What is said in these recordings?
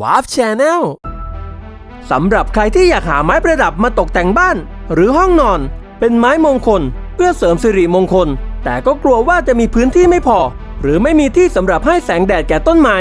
วาร์ฟแชนแนลสำหรับใครที่อยากหาไม้ประดับมาตกแต่งบ้าน หรือห้องนอน เป็นไม้มงคล เพื่อเสริมสิริมงคล แต่ก็กลัวว่าจะมีพื้นที่ไม่พอ หรือไม่มีที่สำหรับให้แสงแดดแก่ต้นไม้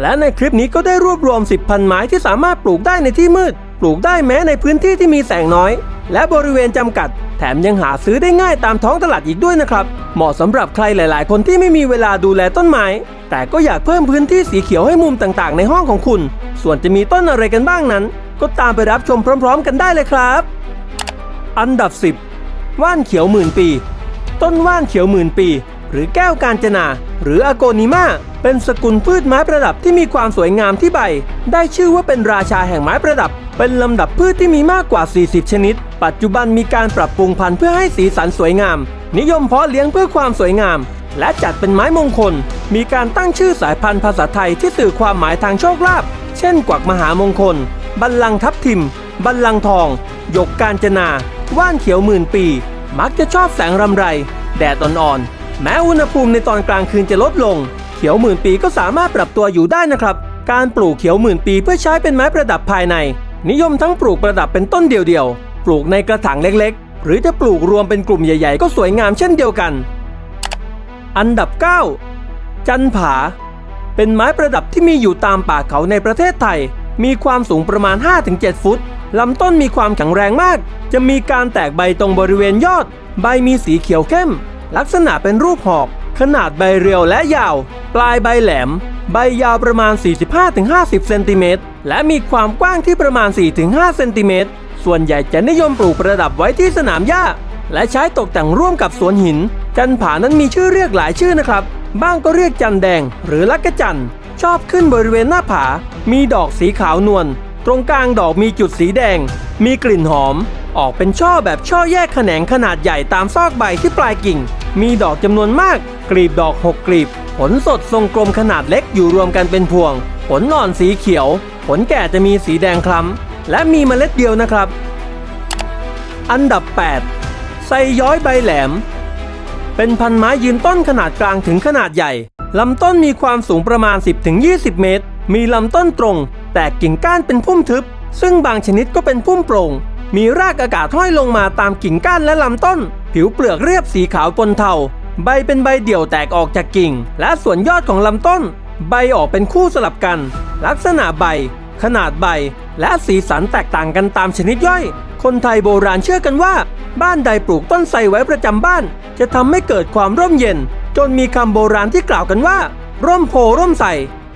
และในคลิปนี้ก็ได้รวบรวม 10พันไม้ที่สามารถปลูกได้ในที่มืด ปลูกได้แม้ในพื้นที่ที่มีแสงน้อย และบริเวณจำกัด แถมยังหาซื้อได้ง่ายตามท้องตลาดอีกด้วยนะครับ เหมาะสำหรับใครหลาย ๆ คนที่ไม่มีเวลาดูแลต้นไม้ แต่ก็อยากเพิ่มพื้นที่สีเขียวให้มุมต่าง ๆ ในห้องของคุณ ส่วนจะมีต้นอะไรกันบ้างนั้น ก็ตามไปรับชมพร้อม ๆ กันได้เลยครับ อันดับ 10 ว่านเขียวหมื่นปี ต้นว่านเขียวหมื่นปี หรือแก้วกาญจนา หรืออโกนิมาเป็นสกุลพืชไม้ประดับที่มีความสวยงามที่ใบ ได้ชื่อว่าเป็นราชาแห่งไม้ประดับ เป็นลำดับพืชที่มีมากกว่า 40 ชนิด ปัจจุบันมีการปรับปรุงพันธุ์เพื่อให้สีสันสวยงาม นิยมเพาะเลี้ยงเพื่อความสวยงาม และจัดเป็นไม้มงคล มีการตั้งชื่อสายพันธุ์ภาษาไทยที่สื่อความหมายทางโชคลาภเช่น กวักมหามงคล บัลลังทับทิม บัลลังทอง หยกกาญจนา ว่านเขียวหมื่นปี มักจะชอบแสงรำไร แดดอ่อนๆ แม้อุณหภูมิในตอนกลางคืนจะลดลง เขียวหมื่นปีก็สามารถปรับตัวอยู่ได้นะครับ การปลูกเขียวหมื่นปีเพื่อใช้เป็นไม้ประดับภายใน นิยมทั้งปลูกประดับเป็นต้นเดียวๆ ปลูกในกระถางเล็กๆ หรือจะปลูกรวมเป็นกลุ่มใหญ่ ๆ ก็สวยงามเช่นเดียวกัน อันดับ 9 จันผา เป็นไม้ประดับที่มีอยู่ตามป่าเขาในประเทศไทย มีความสูงประมาณ 5-7 ฟุตลำต้นมีความแข็งแรงมาก จะมีการแตกใบตรงบริเวณยอด ใบมีสีเขียวเข้ม ลักษณะเป็นรูปหอก ขนาดใบเรียวและยาว ปลายใบแหลม ใบยาวประมาณ 45-50 เซนติเมตร และมีความกว้างที่ประมาณ 4-5 เซนติเมตร ส่วนใหญ่จะนิยมปลูกประดับไว้ที่สนามหญ้า และใช้ตกแต่งร่วมกับสวนหิน จันผานั้นมีชื่อเรียกหลายชื่อนะครับ บ้างก็เรียกจันแดง หรือลักกะจัน ชอบขึ้นบริเวณหน้าผา มีดอกสีขาวนวล ตรงกลางดอกมีจุดสีแดง มีกลิ่นหอม ออกเป็นช่อแบบช่อแยกแขนงขนาดใหญ่ตามซอกใบที่ปลายกิ่ง มีดอกจำนวนมาก กลีบดอกหกกลีบ ผลสดทรงกลมขนาดเล็กอยู่รวมกันเป็นพวง ผลอ่อนสีเขียว ผลแก่จะมีสีแดงคล้ำ และมีเมล็ดเดียวนะครับ อันดับ 8 ไซย้อยใบแหลม เป็นพันไม้ยืนต้นขนาดกลางถึงขนาดใหญ่ลำต้นมีความสูงประมาณ 10-20 เมตร มีลำต้นตรง แต่กิ่งก้านเป็นพุ่มทึบ ซึ่งบางชนิดก็เป็นพุ่มโปร่ง มีรากอากาศห้อยลงมาตามกิ่งก้านและลำต้น ผิวเปลือกเรียบสีขาวปนเทา ใบเป็นใบเดี่ยวแตกออกจากกิ่ง และส่วนยอดของลำต้น ใบออกเป็นคู่สลับกัน ลักษณะใบ ขนาดใบ และสีสันแตกต่างกันตามชนิดย่อย คนไทยโบราณเชื่อกันว่า บ้านใดปลูกต้นไทรไว้ประจำบ้าน จะทำให้เกิดความร่มเย็น จนมีคำโบราณที่กล่าวกันว่า ร่มโพร่มใส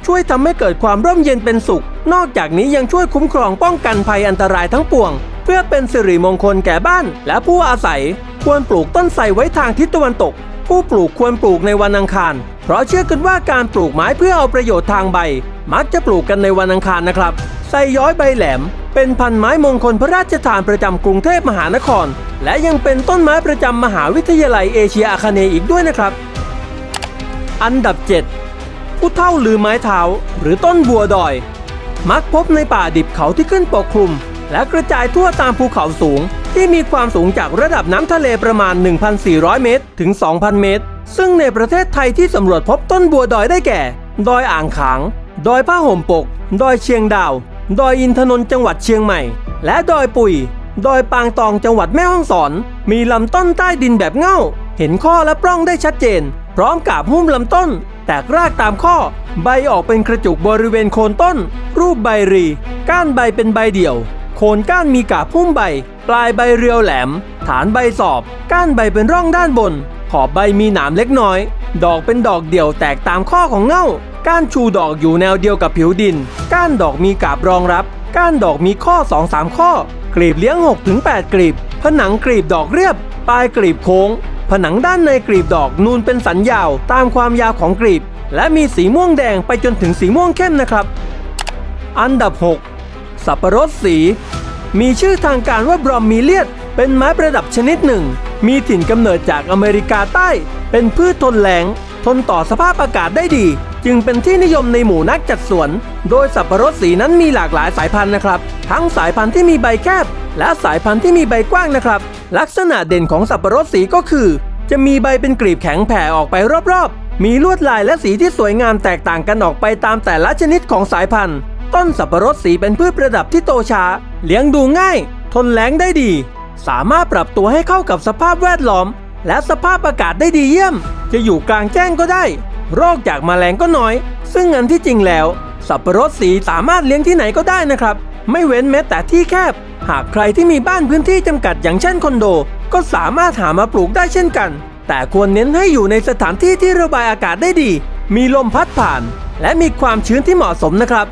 ช่วยทำให้เกิดความร่มเย็นเป็นสุข นอกจากนี้ยังช่วยคุ้มครองป้องกันภัยอันตรายทั้งปวง เพื่อเป็นสิริมงคลแก่บ้าน และผู้อาศัย ควรปลูกต้นไทรไว้ทางทิศตะวันตก ผู้ปลูกควรปลูกในวันอังคาร เพราะเชื่อกันว่าการปลูกไม้เพื่อเอาประโยชน์ทางใบ มักจะปลูกกันในวันอังคารนะครับไทรย้อยใบแหลม เป็นพันไม้มงคลพระราชทานประจำกรุงเทพมหานคร และยังเป็นต้นไม้ประจำมหาวิทยาลัยเอเชียอาคเนย์อีกด้วยนะครับ อันดับ 7 ผู้เท่าลือไม้เท้าหรือต้นบัวดอย มักพบในป่าดิบเขาที่ขึ้นปกคลุม และกระจายทั่วตามภูเขาสูง ที่มีความสูงจากระดับน้ำทะเลประมาณ 1,400 เมตร ถึง 2,000 เมตร ซึ่งในประเทศไทยที่สำรวจพบต้นบัวดอยได้แก่ ดอยอ่างขาง ดอยผ้าห่มปก ดอยเชียงดาว ดอยอินทนนท์จังหวัดเชียงใหม่ และดอยปุยดอยปางตองจังหวัดแม่ฮ่องสอน มีลำต้นใต้ดินแบบเง่า เห็นข้อและปล้องได้ชัดเจน พร้อมกับหุ้มลำต้น แตกรากตามข้อ ใบออกเป็นกระจุกบริเวณโคนต้น รูปใบรี ก้านใบเป็นใบเดี่ยว คนก้านมีกาบหุ้มใบ ปลายใบเรียวแหลม ฐานใบสอบ ก้านใบเป็นร่องด้านบน ขอบใบมีหนามเล็กน้อย ดอกเป็นดอกเดี่ยวแตกตามข้อของเง่า ก้านชูดอกอยู่แนวเดียวกับผิวดิน ก้านดอกมีกาบรองรับ ก้านดอกมีข้อ 2-3 ข้อ กลีบเลี้ยง 6-8 กลีบ ผนังกลีบดอกเรียบ ปลายกลีบโค้ง ผนังด้านในกลีบดอกนูนเป็นสันยาวตามความยาวของกลีบ และมีสีม่วงแดงไปจนถึงสีม่วงเข้มนะครับ อันดับ 6สับปะรดสี มีชื่อทางการว่าบรอมมีเลียด เป็นไม้ประดับชนิดหนึ่ง มีถิ่นกำเนิดจากอเมริกาใต้ เป็นพืชทนแล้งทนต่อสภาพอากาศได้ดี จึงเป็นที่นิยมในหมู่นักจัดสวน โดยสับปะรดสีนั้นมีหลากหลายสายพันธุ์นะครับ ทั้งสายพันธุ์ที่มีใบแคบ และสายพันธุ์ที่มีใบกว้างนะครับ ลักษณะเด่นของสับปะรดสีก็คือ จะมีใบเป็นกลีบแข็งแผ่ออกไปรอบๆ มีลวดลายและสีที่สวยงามแตกต่างกันออกไปตามแต่ละชนิดของสายพันธุ์ ต้นสับปะรดสีเป็นพืชประดับที่โตช้า เลี้ยงดูง่าย ทนแล้งได้ดี สามารถปรับตัวให้เข้ากับสภาพแวดล้อม และสภาพอากาศได้ดีเยี่ยม จะอยู่กลางแจ้งก็ได้ โรคจากแมลงก็น้อย ซึ่งอันที่จริงแล้ว สับปะรดสีสามารถเลี้ยงที่ไหนก็ได้นะครับ ไม่เว้นแม้แต่ที่แคบ หากใครที่มีบ้านพื้นที่จำกัดอย่างเช่นคอนโด ก็สามารถหามาปลูกได้เช่นกัน แต่ควรเน้นให้อยู่ในสถานที่ที่ระบายอากาศได้ดี มีลมพัดผ่าน และมีความชื้นที่เหมาะสมนะครับ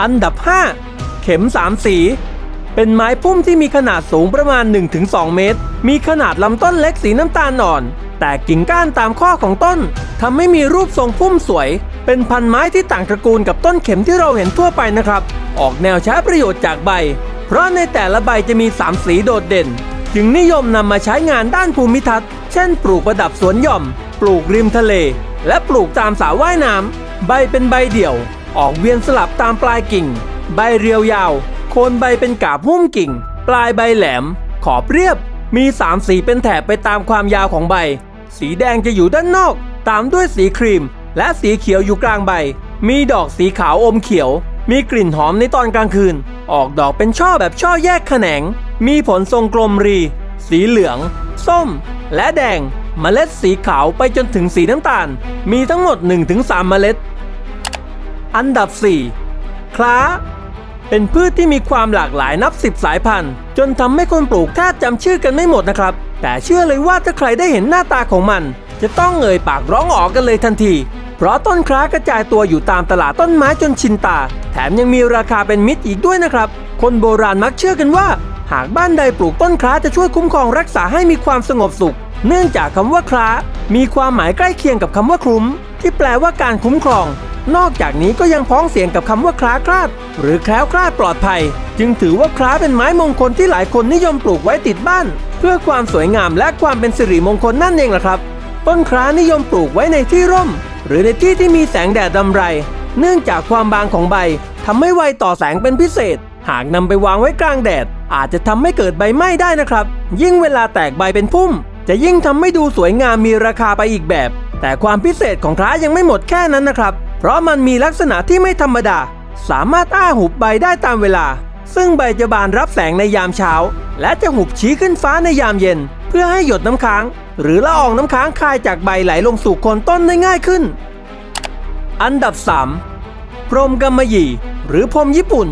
อันดับ 5 เข็ม 3 สี เป็นไม้พุ่มที่มีขนาดสูงประมาณ 1-2 เมตร มีขนาดลำต้นเล็กสีน้ำตาลอ่อน แต่กิ่งก้านตามข้อของต้นทำให้มีรูปทรงพุ่มสวย เป็นพันไม้ที่ต่างตระกูลกับต้นเข็มที่เราเห็นทั่วไปนะครับ ออกแนวใช้ประโยชน์จากใบ เพราะในแต่ละใบจะมี 3 สีโดดเด่น จึงนิยมนำมาใช้งานด้านภูมิทัศน์ เช่น ปลูกประดับสวนหย่อม ปลูกริมทะเล และปลูกตามสระว่ายน้ำใบเป็นใบเดี่ยว ออกเวียนสลับตามปลายกิ่ง ใบเรียวยาว โคนใบเป็นกาบหุ้มกิ่ง ปลายใบแหลม ขอบเรียบ มีสามสีเป็นแถบไปตามความยาวของใบ สีแดงจะอยู่ด้านนอก ตามด้วยสีครีม และสีเขียวอยู่กลางใบ มีดอกสีขาวอมเขียว มีกลิ่นหอมในตอนกลางคืน ออกดอกเป็นช่อแบบช่อแยกแขนง มีผลทรงกลมรี สีเหลือง ส้ม และแดงเมล็ดสีขาวไปจนถึงสีน้ำตาล มีทั้งหมด 1-3 เมล็ด อันดับ 4 คล้า เป็นพืชที่มีความหลากหลายนับสิบสายพันธุ์ จนทำให้คนปลูกแทบจำชื่อกันไม่หมดนะครับ แต่เชื่อเลยว่าถ้าใครได้เห็นหน้าตาของมัน จะต้องเอ่ยปากร้องออกกันเลยทันที เพราะต้นคล้ากระจายตัวอยู่ตามตลาดต้นไม้จนชินตา แถมยังมีราคาเป็นมิตรอีกด้วยนะครับ คนโบราณมักเชื่อกันว่า หากบ้านใดปลูกต้นคล้าจะช่วยคุ้มครองรักษาให้มีความสงบสุข เนื่องจากคำว่าคล้ามีความหมายใกล้เคียงกับคำว่าคลุ้ม ที่แปลว่าการคุ้มครอง นอกจากนี้ก็ยังพ้องเสียงกับคำว่าคล้าคลาด หรือแคล้วคลาดปลอดภัย จึงถือว่าคล้าเป็นไม้มงคลที่หลายคนนิยมปลูกไว้ติดบ้าน เพื่อความสวยงามและความเป็นสิริมงคลนั่นเองล่ะครับ ต้นคล้านิยมปลูกไว้ในที่ร่ม หรือในที่ที่มีแสงแดดดำไร เนื่องจากความบางของใบทำให้ไวต่อแสงเป็นพิเศษ หากนำไปวางไว้กลางแดด อาจจะทำให้เกิดใบไหม้ได้นะครับ ยิ่งเวลาแตกใบเป็นพุ่ม จะยิ่งทำให้ดูสวยงามมีราคาไปอีกแบบ แต่ความพิเศษของคล้ายังไม่หมดแค่นั้นนะครับ เพราะมันมีลักษณะที่ไม่ธรรมดา สามารถอ้าหุบใบได้ตามเวลา ซึ่งใบจะบานรับแสงในยามเช้า และจะหุบชี้ขึ้นฟ้าในยามเย็น เพื่อให้หยดน้ำค้าง หรือละอองน้ำค้างคายจากใบไหลลงสู่โคนต้นได้ง่ายขึ้น อันดับ 3 พรมกำมะหยี่ หรือพรมญี่ปุ่น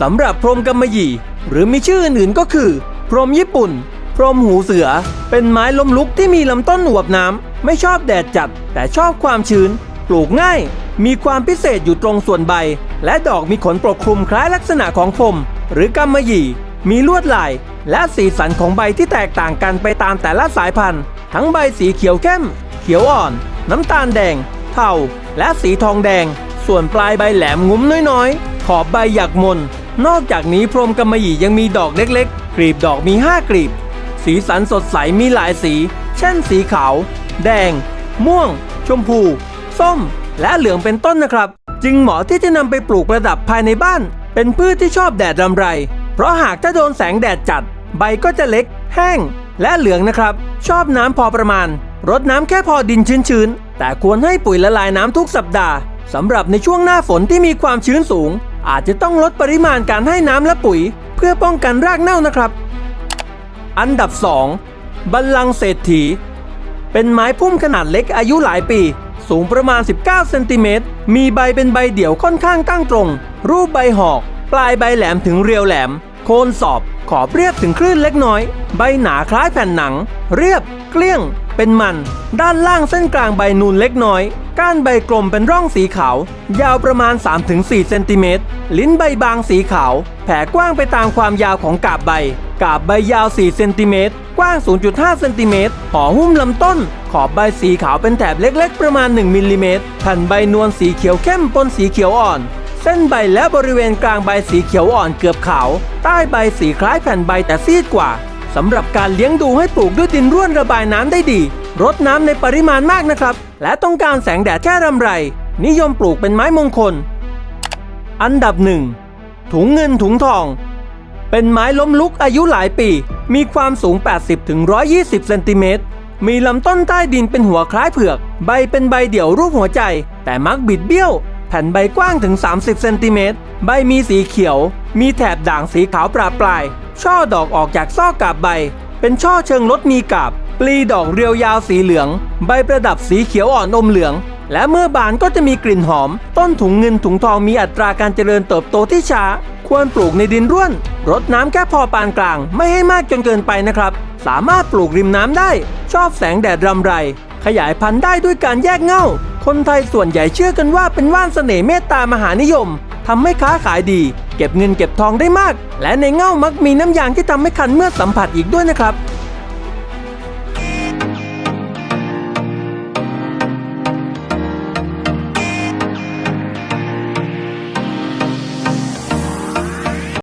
สำหรับพรมกำมะหยี่ หรือมีชื่ออื่นๆก็คือ พรมญี่ปุ่น พรมหูเสือ เป็นไม้ล้มลุกที่มีลำต้นอวบน้ำไม่ชอบแดดจัด แต่ชอบความชื้น ปลูกง่าย มีความพิเศษอยู่ตรงส่วนใบ และดอกมีขนปกคลุมคล้ายลักษณะของพรมหรือกำมะหยี่ มีลวดลาย และสีสันของใบที่แตกต่างกันไปตามแต่ละสายพันธุ์ ทั้งใบสีเขียวเข้ม เขียวอ่อน น้ำตาลแดง เทาและสีทองแดง ส่วนปลายใบแหลมงุ้มน้อยๆ ขอบใบหยักมน นอกจากนี้พรมกำมะหยี่ยังมีดอกเล็กๆ กลีบดอกมี 5 กลีบ สีสันสดใสมีหลายสี เช่นสีขาว แดง ม่วง ชมพู ส้ม และเหลืองเป็นต้นนะครับ จึงเหมาะที่จะนำไปปลูกประดับภายในบ้าน เป็นพืชที่ชอบแดดรำไร เพราะหากถ้าโดนแสงแดดจัด ใบก็จะเล็ก แห้ง และเหลืองนะครับ ชอบน้ำพอประมาณ รดน้ำแค่พอดินชื้นๆ แต่ควรให้ปุ๋ยละลายน้ำทุกสัปดาห์สำหรับในช่วงหน้าฝนที่มีความชื้นสูง อาจจะต้องลดปริมาณการให้น้ำและปุ๋ย เพื่อป้องกันรากเน่านะครับ อันดับ 2 บัลลังเศรษฐี เป็นไม้พุ่มขนาดเล็กอายุหลายปี สูงประมาณ 19 เซนติเมตร มีใบเป็นใบเดี่ยวค่อนข้างตั้งตรง รูปใบหอก ปลายใบแหลมถึงเรียวแหลม โคนสอบ ขอบเรียบถึงคลื่นเล็กน้อย ใบหนาคล้ายแผ่นหนัง เรียบ เกลี้ยง เป็นมัน ด้านล่างเส้นกลางใบนูนเล็กน้อย ก้านใบกลมเป็นร่องสีขาว ยาวประมาณ 3-4 เซนติเมตร ลิ้นใบบางสีขาว แผ่กว้างไปตามความยาวของกาบใบ กาบใบยาว 4 เซนติเมตร กว้าง 0.5 เซนติเมตรห่อหุ้มลำต้น ขอบใบสีขาวเป็นแถบเล็กๆ ประมาณ 1มิลลิเมตรแผ่นใบนวลสีเขียวเข้มปนสีเขียวอ่อน เส้นใบและบริเวณกลางใบสีเขียวอ่อนเกือบขาว ใต้ใบสีคล้ายแผ่นใบแต่ซีดกว่าสำหรับการเลี้ยงดูให้ปลูกด้วยดินร่วนระบายน้ำได้ดี รดน้ำในปริมาณมากนะครับ และต้องการแสงแดดแค่รำไร นิยมปลูกเป็นไม้มงคล อันดับหนึ่งถุงเงินถุงทอง เป็นไม้ล้มลุกอายุหลายปี มีความสูง 80-120 เซนติเมตร มีลำต้นใต้ดินเป็นหัวคล้ายเผือก ใบเป็นใบเดี่ยวรูปหัวใจ แต่มักบิดเบี้ยว แผ่นใบกว้างถึง 30 เซนติเมตร ใบมีสีเขียว มีแถบด่างสีขาวปราปลาย ช่อดอกออกจากซอกกาบใบ เป็นช่อเชิงลดมีกาบ ปลีดอกเรียวยาวสีเหลือง ใบประดับสีเขียวอ่อนอมเหลือง และเมื่อบานก็จะมีกลิ่นหอม ต้นถุงเงินถุงทองมีอัตราการเจริญเติบโตที่ช้า ควรปลูกในดินร่วน รดน้ำแค่พอปานกลาง ไม่ให้มากจนเกินไปนะครับ สามารถปลูกริมน้ำได้ ชอบแสงแดดรำไร ขยายพันธุ์ได้ด้วยการแยกเง่า คนไทยส่วนใหญ่เชื่อกันว่าเป็นว่านเสน่ห์เมตตามหานิยมทำให้ค้าขายดี เก็บเงินเก็บทองได้มาก และในเง่ามักมีน้ำยางที่ทำให้คันเมื่อสัมผัสอีกด้วยนะครับ